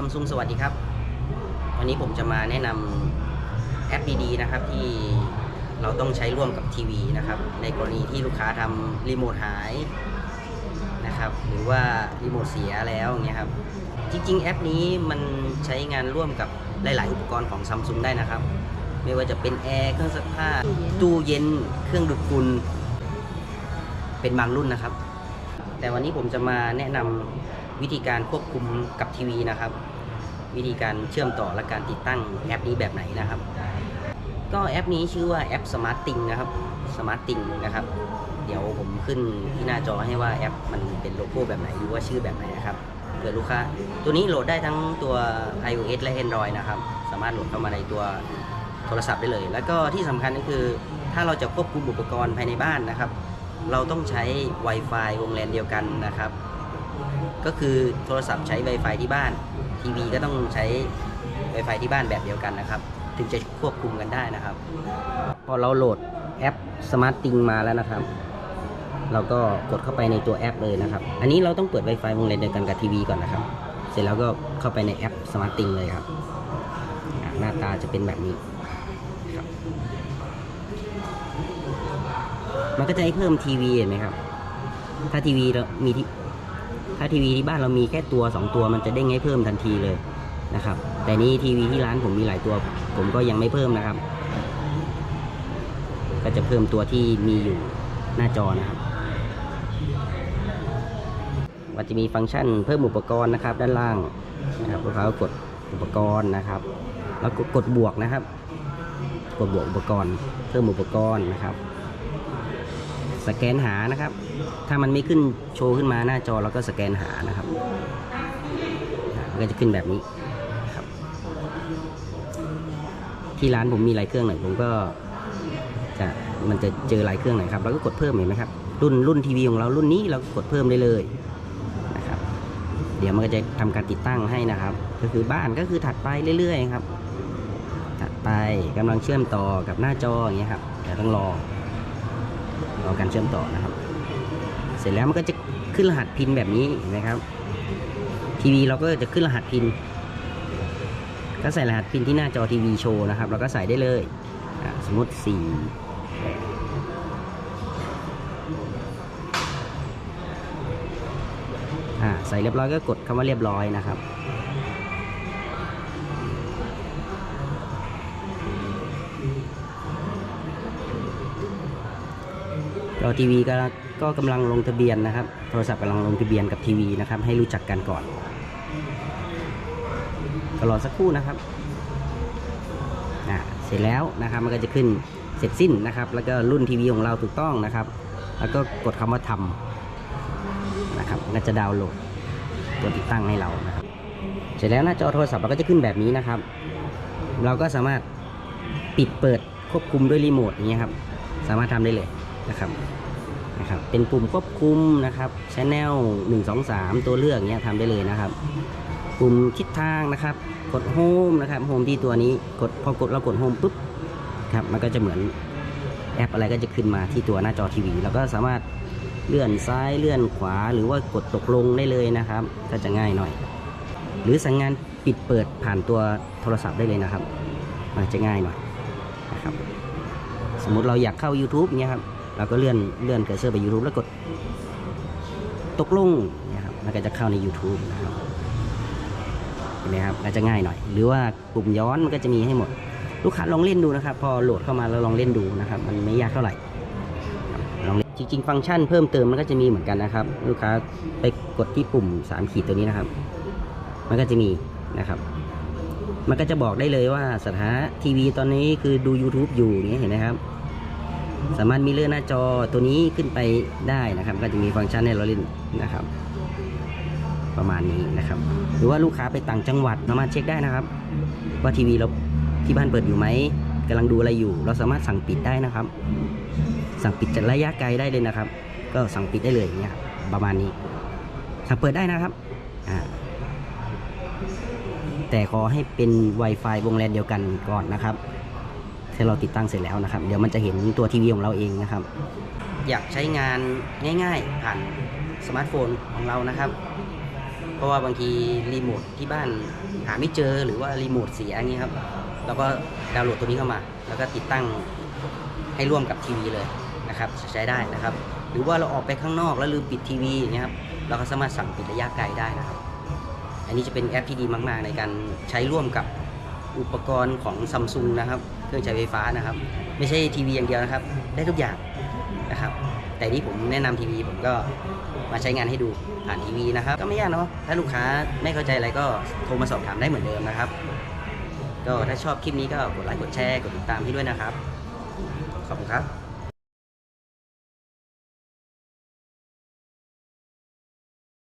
ซัมซุงสวัสดีครับ วันนี้ผมจะมาแนะนำแอปดีๆนะครับที่เราต้องใช้ร่วมกับทีวีนะครับ ในกรณีที่ลูกค้าทำรีโมทหายนะครับหรือว่ารีโมทเสียแล้วอย่างเงี้ยครับจริงๆ แอปนี้มันใช้งานร่วมกับหลายๆอุปกรณ์ของซัมซุงได้นะครับ ไม่ว่าจะเป็นแอร์เครื่องซักผ้าตู้เย็นเครื่องดูดฝุ่นเป็นบางรุ่นนะครับ แต่วันนี้ผมจะมาแนะนำวิธีการควบคุมกับทีวีนะครับ วิธีการเชื่อมต่อและการติดตั้งแอปนี้แบบไหนนะครับ ก็แอปนี้ชื่อว่าแอป Smart t i n g นะครับ Smart t i n g นะครับ เดี๋ยวผมขึ้นที่หน้าจอให้ว่าแอปมันเป็นโลโก้แบบไหนหรือว่าชื่อแบบไหนนะครับเผื่อลูกค้า ตัวนี้โหลดได้ทั้งตัว iOS และ Android นะครับ สามารถโหลดเข้ามาในตัวโทรศัพท์ได้เลย แล้วก็ที่สำคัญก็คือ ถ้าเราจะควบคุมอุปกรณ์ภายในบ้านนะครับ เราต้องใช้ Wi-Fi วงแลนเดียวกันนะครับ ก็คือโทรศัพท์ใช้ Wi-Fi ที่บ้าน ทีวีก็ต้องใช้ Wi-Fi ที่บ้านแบบเดียวกันนะครับ ถึงจะควบคุมกันได้นะครับ พอเราโหลดแอป Smart t h i n g มาแล้วนะครับ เราก็กดเข้าไปในตัวแอปเลยนะครับ อันนี้เราต้องเปิด Wi-Fi วงแลนเดียวกันกับทีวีก่อนนะครับ เสร็จแล้วก็เข้าไปในแอป Smart t h i n g เลยครับ หน้าตาจะเป็นแบบนี้ครับมันก็จะให้เพิ่มทีวีเห็นไหมครับ ถ้าทีวีเรามีที่ ถ้าทีวีที่บ้านเรามีแค่ตัว 2 ตัวมันจะเด้งให้เพิ่มทันทีเลยนะครับ แต่นี่ทีวีที่ร้านผมมีหลายตัว ผมก็ยังไม่เพิ่มนะครับ ก็จะเพิ่มตัวที่มีอยู่หน้าจอนะครับมันจะมีฟังก์ชันเพิ่มอุปกรณ์นะครับ ด้านล่างนะครับลูกค้ากดอุปกรณ์นะครับ แล้วก็กดบวกนะครับ กดบวกอุปกรณ์ เพิ่มอุปกรณ์นะครับ สแกนหานะครับ ถ้ามันไม่ขึ้นโชว์ขึ้นมาหน้าจอเราก็สแกนหานะครับมันก็จะขึ้นแบบนี้ครับ ที่ร้านผมมีหลายเครื่องหน่อยผมก็จะมันจะเจอหลายเครื่องหน่อยครับเราก็กดเพิ่มเห็นไหมครับ รุ่นรุ่นทีวีของเรารุ่นนี้เราก็กดเพิ่มได้เลยนะครับ เดี๋ยวมันก็จะทำการติดตั้งให้นะครับ ก็คือบ้านก็คือถัดไปเรื่อย ๆ ครับ ถัดไปกำลังเชื่อมต่อกับหน้าจออย่างเงี้ยครับเดี๋ยวต้องรอ รอการเชื่อมต่อนะครับ เสร็จแล้วมันก็จะขึ้นรหัสพินแบบนี้นไหมครับ ทีวีเราก็จะขึ้นรหัสพิน ก็ใส่รหัสพินที่หน้าจอทีวีโชว์นะครับเราก็ใส่ได้เลยสมมติ4อ่ใส่เรียบร้อยก็กดคำว่าเรียบร้อยนะครับ จอทีวีก็ก็กำลังลงทะเบียนนะครับ โทรศัพท์กำลังลงทะเบียนกับทีวีนะครับ ให้รู้จักกันก่อนก็รอสักครู่นะครับอ่าเสร็จแล้วนะครับมันก็จะขึ้นเสร็จสิ้นนะครับ แล้วก็รุ่นทีวีของเราถูกต้องนะครับ แล้วก็กดคำว่าทำนะครับมันก็จะดาวน์โหลดตัวติดตั้งให้เรานะครับ เสร็จแล้วหน้าจอโทรศัพท์เราก็จะขึ้นแบบนี้นะครับ เราก็สามารถปิดเปิดควบคุมด้วยรีโมทอย่างเงี้ยครับ สามารถทำได้เลย นะครับนะครับเป็นปุ่มควบคุมนะครับชแนลหนึ่งสองสามตัวเลือกเงี้ยทำได้เลยนะครับ ปุ่มทิศทางนะครับ กดโฮมนะครับโฮมที่ตัวนี้กดพอกดเรากดโฮมปุ๊บครับมันก็จะเหมือนแอปอะไรก็จะขึ้นมาที่ตัวหน้าจอทีวีเราก็สามารถเลื่อนซ้ายเลื่อนขวา หรือว่ากดตกลงได้เลยนะครับ ก็จะง่ายหน่อย หรือสั่งงานปิดเปิดผ่านตัวโทรศัพท์ได้เลยนะครับมันจะง่ายหน่อยนะครับ สมมุติเราอยากเข้า YouTube เงี้ยครับ เราก็เลื่อนเลื่อนเคอร์เซอร์ไป YouTube แล้วกดตกลงนี่ยครับมันก็จะเข้าใน YouTube นะครับเห็นไหมครับก็จะง่ายหน่อย หรือว่าปุ่มย้อนมันก็จะมีให้หมด ลูกค้าลองเล่นดูนะครับ พอโหลดเข้ามาแล้วลองเล่นดูนะครับ มันไม่ยากเท่าไหร่ลองเล่นจริงๆ ฟังก์ชันเพิ่มเติมมันก็จะมีเหมือนกันนะครับ ลูกค้าไปกดที่ปุ่ม3ขีดตัวนี้นะครับ มันก็จะมีนะครับ มันก็จะบอกได้เลยว่าสถานะทีวีตอนนี้คือดู YouTube อยู่อย่างเงี้ยเห็นไหมครับ สามารถมีเลื่อนหน้าจอตัวนี้ขึ้นไปได้นะครับ ก็จะมีฟังก์ชันให้เราเล่นนะครับ ประมาณนี้นะครับ หรือว่าลูกค้าไปต่างจังหวัดสามารถเช็คได้นะครับ ว่าทีวีเราที่บ้านเปิดอยู่ไหมกำลังดูอะไรอยู่ เราสามารถสั่งปิดได้นะครับ สั่งปิดจากระยะไกลได้เลยนะครับ ก็สั่งปิดได้เลยอย่างเงี้ยประมาณนี้สั่งเปิดได้นะครับแต่ขอให้เป็น Wi-Fi วงแลนเดียวกันก่อนนะครับ ถ้าเราติดตั้งเสร็จแล้วนะครับ เดี๋ยวมันจะเห็นตัวทีวีของเราเองนะครับ อยากใช้งานง่าย ๆ ผ่านสมาร์ทโฟนของเรานะครับ เพราะว่าบางทีรีโมทที่บ้านหาไม่เจอหรือว่ารีโมทเสียอย่างนี้ครับเราก็ดาวน์โหลดตัวนี้เข้ามา แล้วก็ติดตั้งให้ร่วมกับทีวีเลยนะครับใช้ได้นะครับ หรือว่าเราออกไปข้างนอกแล้วลืมปิดทีวีอย่างเงี้ยครับเราก็สามารถสั่งปิดระยะไกลได้นะครับ อันนี้จะเป็นแอปที่ดีมาก ๆ ในการใช้ร่วมกับอุปกรณ์ของซัมซุงนะครับ เครื่องใช้ไฟฟ้านะครับ ไม่ใช่ทีวีอย่างเดียวนะครับ ได้ทุกอย่างนะครับ แต่ที่ผมแนะนำทีวีผมก็มาใช้งานให้ดูผ่านทีวีนะครับ ก็ไม่ยากเนาะถ้าลูกค้าไม่เข้าใจอะไรก็โทรมาสอบถามได้เหมือนเดิมนะครับ ก็ถ้าชอบคลิปนี้ก็กดไลค์กดแชร์กดติดตามให้ด้วยนะครับ ขอบคุณครับ